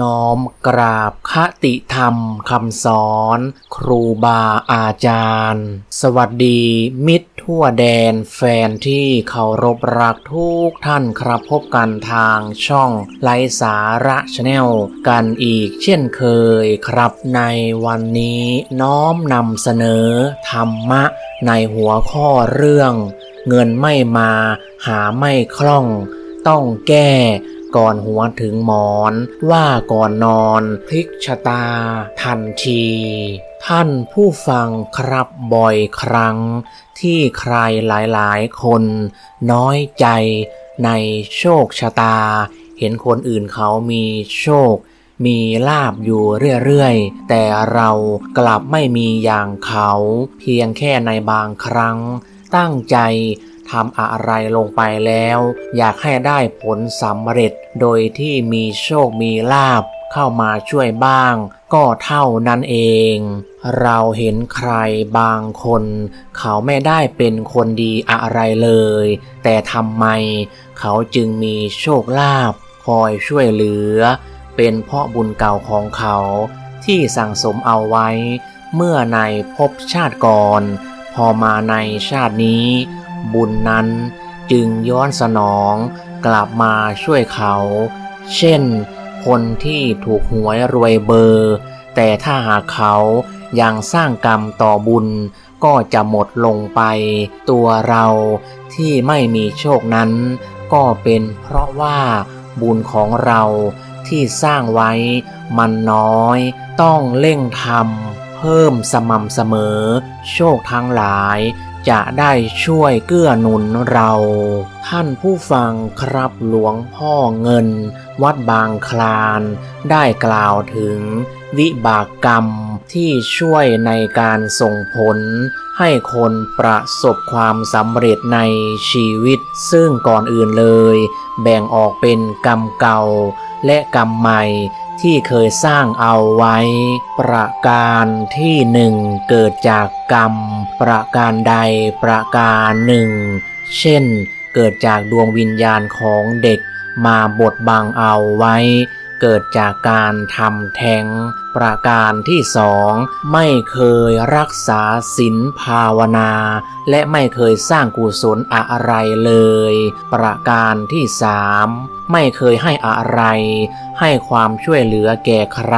น้อมกราบคติธรรมคำสอน ครูบาอาจารย์ สวัสดีมิตรทั่วแดนแฟนที่เคารพรักทุกท่านครับพบกันทางช่องไลสาระชาแนลกันอีกเช่นเคยครับในวันนี้น้อมนำเสนอธรรมะในหัวข้อเรื่อง เงินไม่มาหาไม่คล่อง ต้องแก้ ก่อนหัวถึงหมอน ว่าก่อนนอน พลิกชะตา ทันที ท่านผู้ฟังครับบ่อยครั้ง ที่ใครหลายๆ คน น้อยใจในโชคชะตา เห็นคนอื่นเขามีโชคมีลาบอยู่เรื่อยๆ แต่เรากลับไม่มีอย่างเขา เพียงแค่ในบางครั้ง ตั้งใจ ทำอะไรลงไปแล้ว อยากให้ได้ผลสำเร็จ โดยที่มีโชคมีลาบเข้ามาช่วยบ้าง ก็เท่านั้นเอง เราเห็นใครบางคน เขาไม่ได้เป็นคนดีอะไรเลย แต่ทำไม เขาจึงมีโชคลาภคอยช่วยเหลือ เป็นเพราะบุญเก่าของเขา ที่สั่งสมเอาไว้ เมื่อในภพชาติก่อน พอมาในชาตินี้ บุญนั้นจึงย้อนสนองกลับมาช่วยเขา เช่น คนที่ถูกหวยรวยเบอร์ แต่ถ้าหากเขายังสร้างกรรมต่อบุญก็จะหมดลงไป ตัวเราที่ไม่มีโชคนั้น ก็เป็นเพราะว่าบุญของเราที่สร้างไว้มันน้อย ต้องเร่งทำเพิ่มสม่ำเสมอ โชคทั้งหลาย จะได้ช่วยเกื้อหนุนเรา ท่านผู้ฟังครับหลวงพ่อเงิน วัดบางคลาน ได้กล่าวถึงวิบากกรรมที่ช่วยในการส่งผล ให้คนประสบความสำเร็จในชีวิต ซึ่งก่อนอื่นเลย แบ่งออกเป็นกรรมเก่าและกรรมใหม่ ที่เคยสร้างเอาไว้ ประการที่หนึ่งเกิดจากกรรม ประการใดประการหนึ่ง เช่น เกิดจากดวงวิญญาณของเด็กมาบดบังเอาไว้ เกิดจากการทำแท้ง ประการที่สองไม่เคยรักษาศีลภาวนา และไม่เคยสร้างกุศลอะไรเลย ประการที่สามไม่เคยให้อะไร ให้ความช่วยเหลือแก่ใคร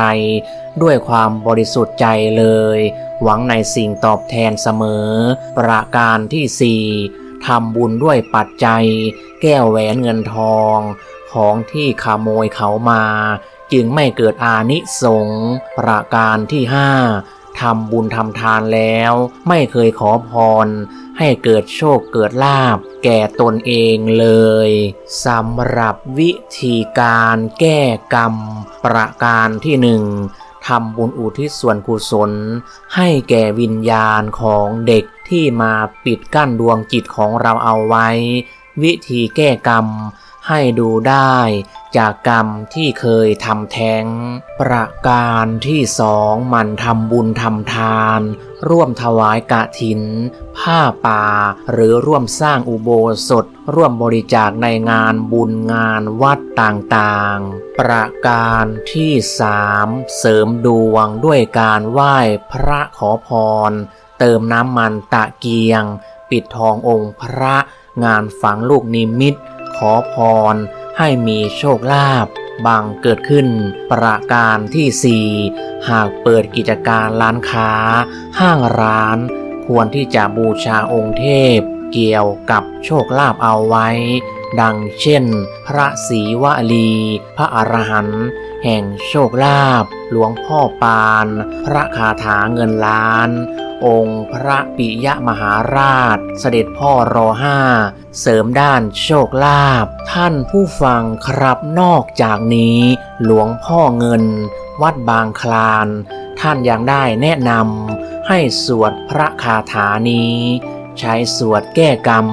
ด้วยความบริสุทธิ์ใจเลย หวังในสิ่งตอบแทนเสมอ ประการที่สี่ทำบุญด้วยปัจจัย แก้วแหวนเงินทอง ของที่ขโมยเขามา จึงไม่เกิดอานิสงส์ประการที่ห้าทำบุญทำทานแล้ว ไม่เคยขอพร ให้เกิดโชคเกิดลาบแก่ตนเองเลยสำหรับวิธีการแก้กรรม ประการที่หนึ่งทำบุญอุทิศส่วนกุศล ให้แก่วิญญาณของเด็กที่มาปิดกั้นดวงจิตของเราเอาไว้ วิธีแก้กรรม ให้ดูได้จากกรรมที่เคยทำแท้ง ประการที่สองมันทำบุญทำทาน ร่วมถวายกะถิน ผ้าป่า หรือร่วมสร้างอุโบสถ ร่วมบริจาคในงานบุญงานวัดต่างๆ ประการที่สามเสริมดวงด้วยการไหว้พระขอพร เติมน้ำมันตะเกียง ปิดทององค์พระ งานฝังลูกนิมิต ขอพร ให้มีโชคลาภบางเกิดขึ้น ประการที่สี่หากเปิดกิจการร้านค้า ห้างร้าน ควรที่จะบูชาองค์เทพ เกี่ยวกับโชคลาภเอาไว้ ดังเช่น พระศรีวลี พระอรหันต์ แห่งโชคลาภหลวงพ่อปาน พระคาถาเงินล้าน องค์พระปิยมหาราช เสด็จพ่อรอห้าเสริมด้านโชคลาภท่านผู้ฟังครับนอกจากนี้ หลวงพ่อเงิน วัดบางคลาน ท่านยังได้แนะนำให้สวดพระคาถานี้ ใช้สวดแก้กรรม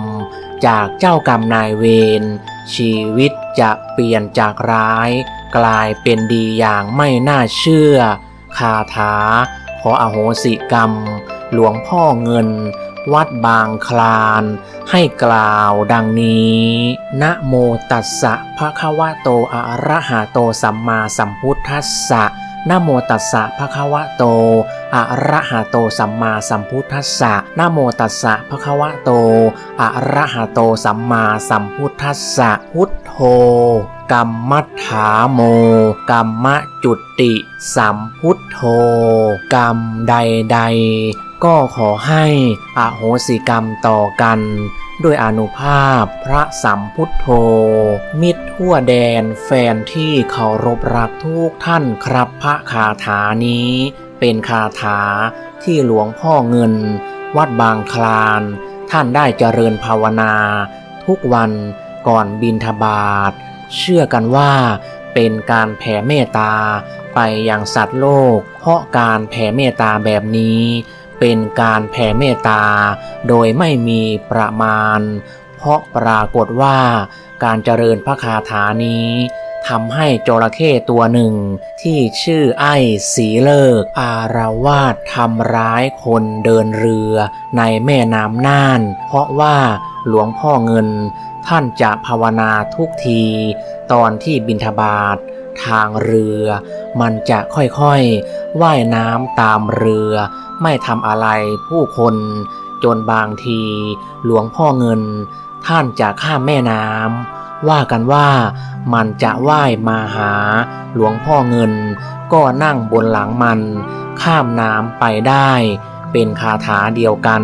จากเจ้ากรรมนายเวรชีวิตจะเปลี่ยนจากร้าย กลายเป็นดีอย่างไม่น่าเชื่อ คาถา ขออโหสิกรรม หลวงพ่อเงิน วัดบางคลาน ให้กล่าวดังนี้ นะโมตัสสะภะคะวะโตอะระหะโตสัมมาสัมพุทธัสสะนะโมตัสสะภะคะวะโต อะระหะโตสัมมาสัมพุทธัสสะนะโมตัสสะภะคะวะโต อะระหะโตสัมมาสัมพุทธัสสะพุทโธกัมมัฏฐาโมกัมมจุติสัมพุทโธ กรรมใดๆก็ขอให้อโหสิกรรมต่อกันด้วยอนุภาพพระสัมพุทโธ มิตรทั่วแดนแฟนที่เคารพรักทุกท่านครับพระคาถานี้ เป็นคาถาที่หลวงพ่อเงิน วัดบางคลาน ท่านได้เจริญภาวนา ทุกวันก่อนบินทบาท เชื่อกันว่าเป็นการแผ่เมตตาไปยังสัตว์โลก เพราะการแผ่เมตตาแบบนี้ เป็นการแผ่เมตตาโดยไม่มีประมาณ เพราะปรากฏว่าการเจริญพระคาถานี้ทำให้จระเข้ตัวหนึ่ง ที่ชื่อไอ้สีเลิก อารวาสทำร้ายคนเดินเรือในแม่น้ำน่าน เพราะว่าหลวงพ่อเงิน ท่านจะภาวนาทุกที ตอนที่บินทบาททางเรือ มันจะค่อยๆว่ายน้ำตามเรือ ไม่ทำอะไรผู้คน จนบางทีหลวงพ่อเงิน ท่านจะข้ามแม่น้ำว่ากันว่ามันจะว่ายมาหา หลวงพ่อเงิน ก็นั่งบนหลังมัน ข้ามน้ำไปได้ เป็นคาถาเดียวกัน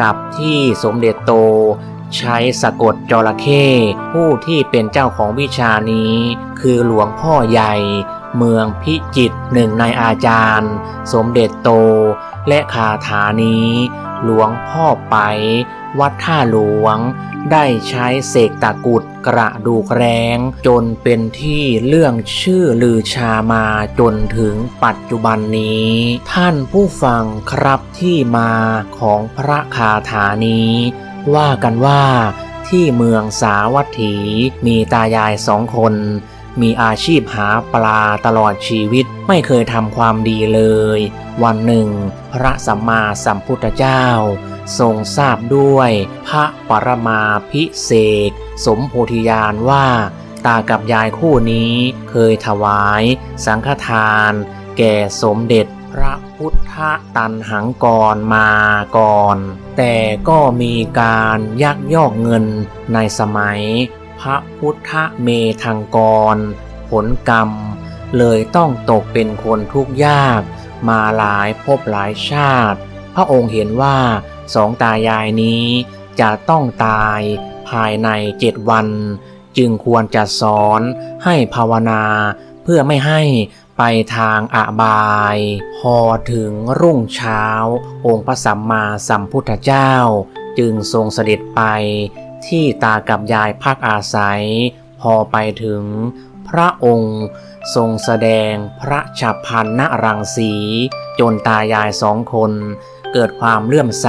กับที่สมเด็จโต ใช้สะกดจระเข้ผู้ที่เป็นเจ้าของวิชานี้ คือหลวงพ่อใหญ่ เมืองพิจิตรหนึ่งในอาจารย์ สมเด็จโต และคาถานี้ หลวงพ่อไป วัดท่าหลวง ได้ใช้เสกตะกุดกระดูกแรงจนเป็นที่เรื่องชื่อลือชามาจนถึงปัจจุบันนี้ ท่านผู้ฟังครับที่มาของพระคาถานี้ ว่ากันว่าที่เมืองสาวัตถีมีตายายสองคน มีอาชีพหาปลาตลอดชีวิตไม่เคยทำความดีเลย วันหนึ่ง พระสัมมาสัมพุทธเจ้า ทรงทราบด้วยพระปรมาพิเศษกสมโพธิญาณว่า ตากับยายคู่นี้เคยถวาย สังฆทาน แก่สมเด็จ ระพุทธตันหังกรมาก่อน แต่ก็มีการยักยอกเงินในสมัย พระพุทธเมธังกร ผลกรรม เลยต้องตกเป็นคนทุกข์ยาก มาหลายภพหลายชาติ พระองค์เห็นว่าสองตายายนี้จะต้องตายภายในเจ็ดวัน จึงควรจะสอนให้ภาวนาเพื่อไม่ให้ ไปทางอบาย พอถึงรุ่งเช้า องค์พระสัมมาสัมพุทธเจ้า จึงทรงเสด็จไป ที่ตากับยายพักอาศัย พอไปถึงพระองค์ทรงแสดงพระฉับพันนรังสี จนตายายสองคน เกิดความเลื่อมใส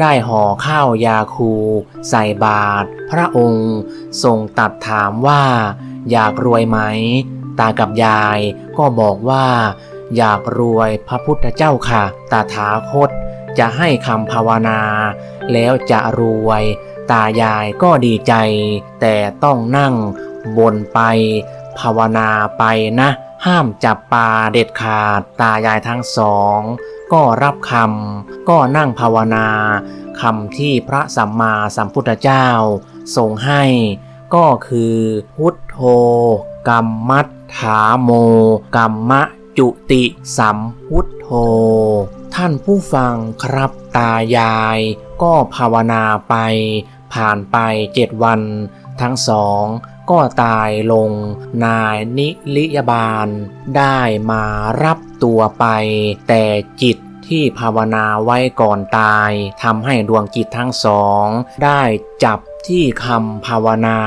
ได้ห่อข้าวยาคู ใส่บาตรพระองค์ ทรงตัดถามว่า อยากรวยไหม ตากับยายก็บอกว่า อยากรวยพระพุทธเจ้าค่ะ ตาถาคต จะให้คำภาวนา แล้วจะรวย ตายายก็ดีใจ แต่ต้องนั่งบนไป ภาวนาไปนะ ห้ามจับปลาเด็ดขาด ตายายทั้งสอง ก็รับคำก็นั่งภาวนาคำที่พระสัมมาสัมพุทธเจ้าทรงให้ก็คือพุทโธกัมมัฏ ฐาโมกัมมะจุติสัมพุทโธ ท่านผู้ฟังครับตายาย ก็ภาวนาไป ผ่านไปเจ็ดวัน ทั้งสองก็ตายลง นายนิลิยบาล ได้มารับตัวไป แต่จิตที่ภาวนาไว้ก่อนตายทำให้ดวงจิตทั้งสอง ได้จับที่คำภาวนา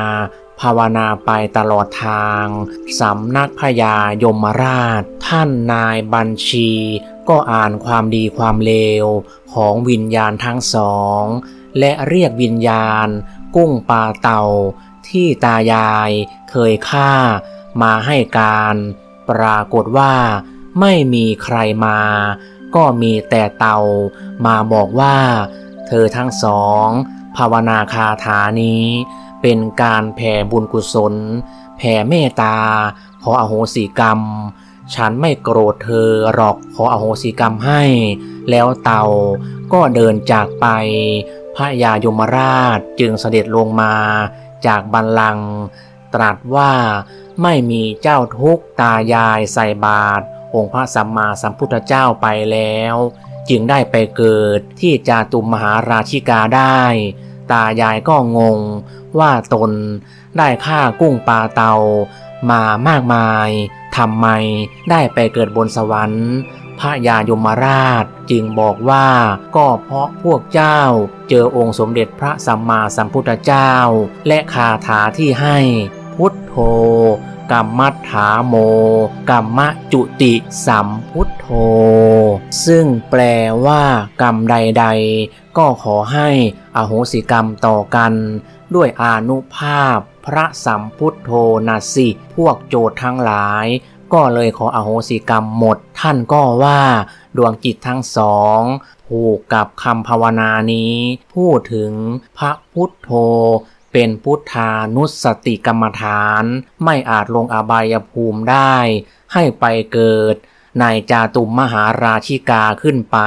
ภาวนาไปตลอดทาง สำนักพญายมราช ท่านนายบัญชี ก็อ่านความดีความเลว ของวิญญาณทั้งสอง และเรียกวิญญาณ กุ้งปลาเต่า ที่ตายายเคยฆ่า มาให้การ ปรากฏว่าไม่มีใครมา ก็มีแต่เต่ามาบอกว่า เธอทั้งสอง ภาวนาคาถานี้ เป็นการแผ่บุญกุศล แผ่เมตตา ขออโหสิกรรม ฉันไม่โกรธเธอหรอกขออโหสิกรรมให้ แล้วเต่าก็เดินจากไป พระยายมราชจึงเสด็จลงมาจากบัลลังก์ตรัสว่าไม่มีเจ้าทุกตายายใส่บาตรองค์พระสัมมาสัมพุทธเจ้าไปแล้ว จึงได้ไปเกิดที่จาตุมมหาราชิกาได้ ตายายก็งง ว่าตนได้ฆ่ากุ้งปลาเตามามากมายทำไมได้ไปเกิดบนสวรรค์พระยายมราชจึงบอกว่าก็เพราะพวกเจ้าเจอองค์สมเด็จพระสัมมาสัมพุทธเจ้า และคาถาที่ให้พุทโธกัมมัฐาโมกัมมะจุติสัมพุทโธ ซึ่งแปลว่ากรรมใด ๆ ก็ขอให้อโหสิกรรมต่อกัน ด้วยอานุภาพ พระสัมพุทโธนาสิ พวกโจทย์ทั้งหลาย ก็เลยขออโหสิกรรมหมด ท่านก็ว่าดวงจิตทั้งสองผูกกับคำภาวนานี้ พูดถึงพระพุทโธเป็นพุทธานุสติกรรมฐาน ไม่อาจลงอบายภูมิได้ ให้ไปเกิดในจาตุมมหาราชิกาขึ้นไป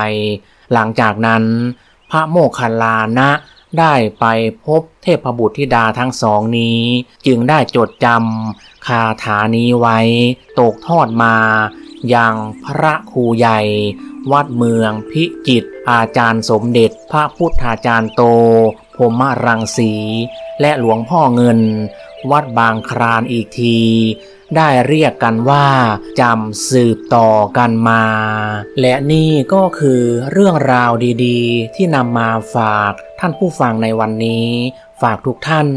หลังจากนั้น พระโมคคัลลานะ ได้ไปพบเทพบุตรธิดาทั้งสองนี้ จึงได้จดจำคาถานี้ไว้ ตกทอดมาอย่างพระครูใหญ่ วัดเมืองพิจิตอาจารย์สมเด็จพระพุทธาจารย์โตพมรังสี และหลวงพ่อเงิน วัดบางครานอีกที ได้เรียกกันว่าจำสืบต่อกันมา และนี่ก็คือเรื่องราวดีๆ ที่นำมาฝากท่านผู้ฟังในวันนี้ ฝากทุกท่าน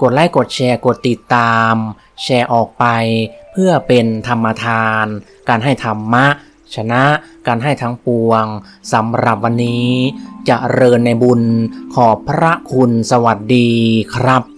กดไลค์กดแชร์กดติดตาม แชร์ออกไป เพื่อเป็นธรรมทาน การให้ธรรมะชนะการให้ทั้งปวงสำหรับวันนี้จะเริญในบุญขอบพระคุณสวัสดีครับ